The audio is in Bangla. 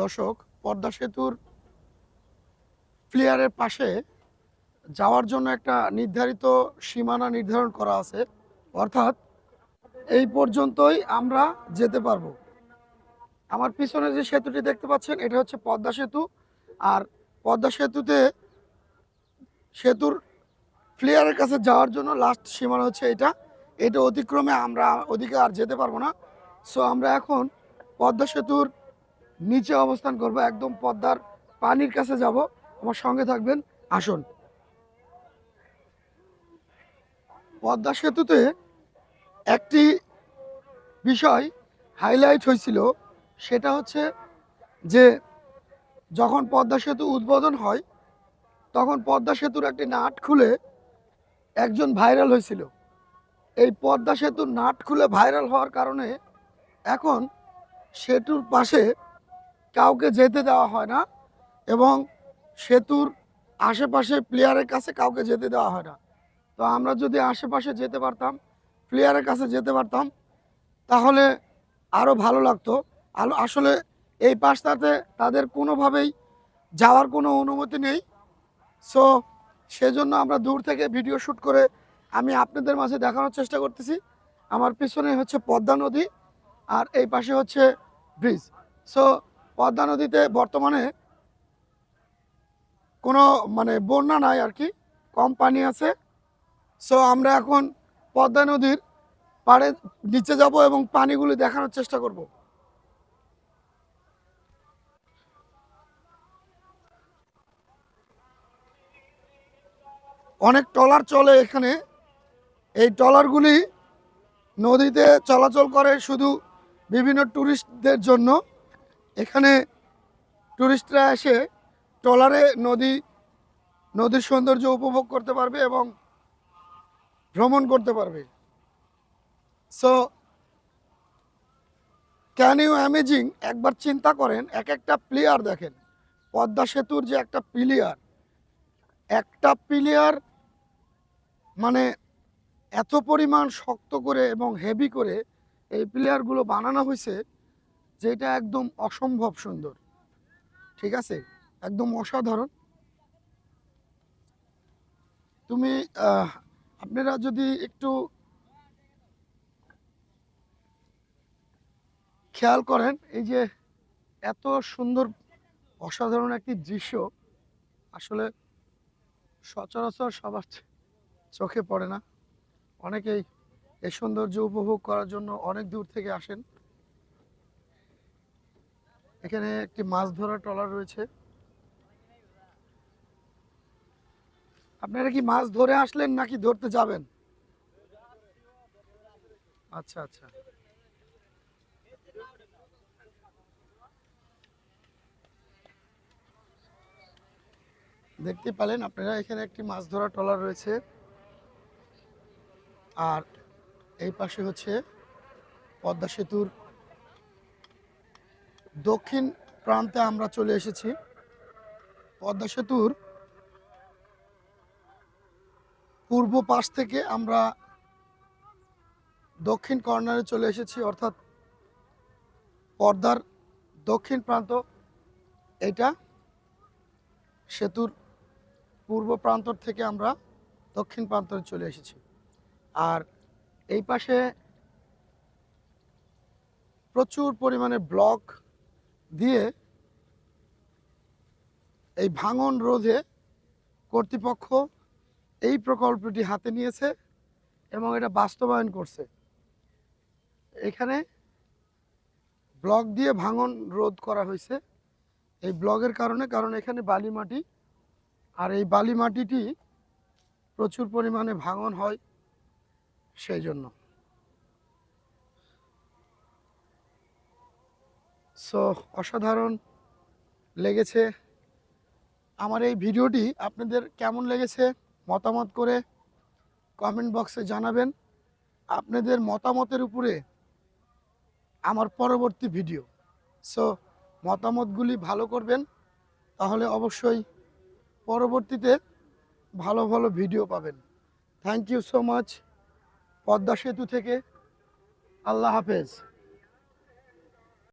দর্শক, পদ্মা সেতুর ফ্লেয়ারের পাশে যাওয়ার জন্য একটা নির্ধারিত সীমানা নির্ধারণ করা আছে। অর্থাৎ এই পর্যন্তই আমরা যেতে পারব। আমার পিছনে যে সেতুটি দেখতে পাচ্ছেন, এটা হচ্ছে পদ্মা সেতু। আর পদ্মা সেতুতে সেতুর ফ্লেয়ারের কাছে যাওয়ার জন্য লাস্ট সীমানা হচ্ছে এটা। এটা অতিক্রমে আমরা, ওদিকে আর যেতে পারব না। সো আমরা এখন পদ্মা সেতুর নিচে অবস্থান করব, একদম পদ্মার পানির কাছে যাব। আমার সঙ্গে থাকবেন, আসুন। পদ্মা সেতুতে একটি বিষয় হাইলাইট হয়েছিল, সেটা হচ্ছে যে যখন পদ্মা সেতু উদ্বোধন হয়, তখন পদ্মা সেতুর একটি নাট খুলে একজন ভাইরাল হয়েছিল। এই পদ্মা সেতুর নাট খুলে ভাইরাল হওয়ার কারণে এখন সেতুর পাশে কাউকে যেতে দেওয়া হয় না এবং সেতুর আশেপাশে প্লেয়ারের কাছে কাউকে যেতে দেওয়া হয় না। তো আমরা যদি আশেপাশে যেতে পারতাম, প্লেয়ারের কাছে যেতে পারতাম, তাহলে আরও ভালো লাগতো। আলো, আসলে এই পাশটাতে তাদের কোনোভাবেই যাওয়ার কোনো অনুমতি নেই। সো, সেজন্য আমরা দূর থেকে ভিডিও শ্যুট করে আমি আপনাদের মাঝে দেখানোর চেষ্টা করতেছি। আমার পিছনে হচ্ছে পদ্মা নদী আর এই পাশে হচ্ছে ব্রিজ। সো পদ্মা নদীতে বর্তমানে কোনো মানে বন্যা নাই আর কি, কম পানি আছে। সো আমরা এখন পদ্মা নদীর পাড়ে নিচে যাব এবং পানিগুলি দেখানোর চেষ্টা করব। অনেক ট্রলার চলে এখানে। এই ট্রলারগুলি নদীতে চলাচল করে শুধু বিভিন্ন ট্যুরিস্টদের জন্য। এখানে ট্যুরিস্টরা এসে ট্রলারে নদী, নদীর সৌন্দর্য উপভোগ করতে পারবে এবং ভ্রমণ করতে পারবে। সো ক্যান ইউ অ্যামেজিং একবার চিন্তা করেন এক একটা প্লেয়ার দেখেন। পদ্মা সেতুর যে একটা প্লেয়ার একটা প্লেয়ার মানে এত পরিমাণ শক্ত করে এবং হেভি করে এই প্লেয়ারগুলো বানানো হয়েছে। যেটা একদম অসম্ভব সুন্দর। ঠিক আছে? একদম অসাধারণ। তুমি আপনারা যদি একটু খেয়াল করেন, এই যে এত সুন্দর, অসাধারণ একটি দৃশ্য আসলে সচরাচর সবার চোখে পড়ে না। অনেকেই এই সৌন্দর্য উপভোগ করার জন্য অনেক দূর থেকে আসেন। এখানে একটি মাছ ধরা ট্রলার রয়েছে। আপনারা কি মাছ ধরে আসলেন নাকি ধরতে যাবেন? আচ্ছা আচ্ছা। দেখতে পেলেন আপনারা এখানে একটি মাছ ধরা ট্রলার রয়েছে। আর এই পাশে হচ্ছে পদ্মা সেতুর দক্ষিণ প্রান্তে আমরা চলে এসেছি। পদ্মা সেতুর পূর্ব পাশ থেকে আমরা দক্ষিণ কর্নারে চলে এসেছি, অর্থাৎ পর্দার দক্ষিণ প্রান্ত। এটা সেতুর পূর্ব প্রান্তর থেকে আমরা দক্ষিণ প্রান্তরে চলে এসেছি। আর এই পাশে প্রচুর পরিমাণে ব্লক দিয়ে এই ভাঙন রোধে কর্তৃপক্ষ এই প্রকল্পটি হাতে নিয়েছে এবং এটা বাস্তবায়ন করছে। এখানে ব্লক দিয়ে ভাঙন রোধ করা হয়েছে এই ব্লকের কারণে, কারণ এখানে বালি মাটি, আর এই বালি মাটিটি প্রচুর পরিমাণে ভাঙন হয় সেই জন্য। সো অসাধারণ লেগেছে। আমার এই ভিডিওটি আপনাদের কেমন লেগেছে মতামত করে কমেন্ট বক্সে জানাবেন। আপনাদের মতামতের উপরে আমার পরবর্তী ভিডিও। সো মতামতগুলি ভালো করবেন, তাহলে অবশ্যই পরবর্তীতে ভালো ভালো ভিডিও পাবেন। Thank you so much Padma Setu থেকে। আল্লাহ হাফেজ।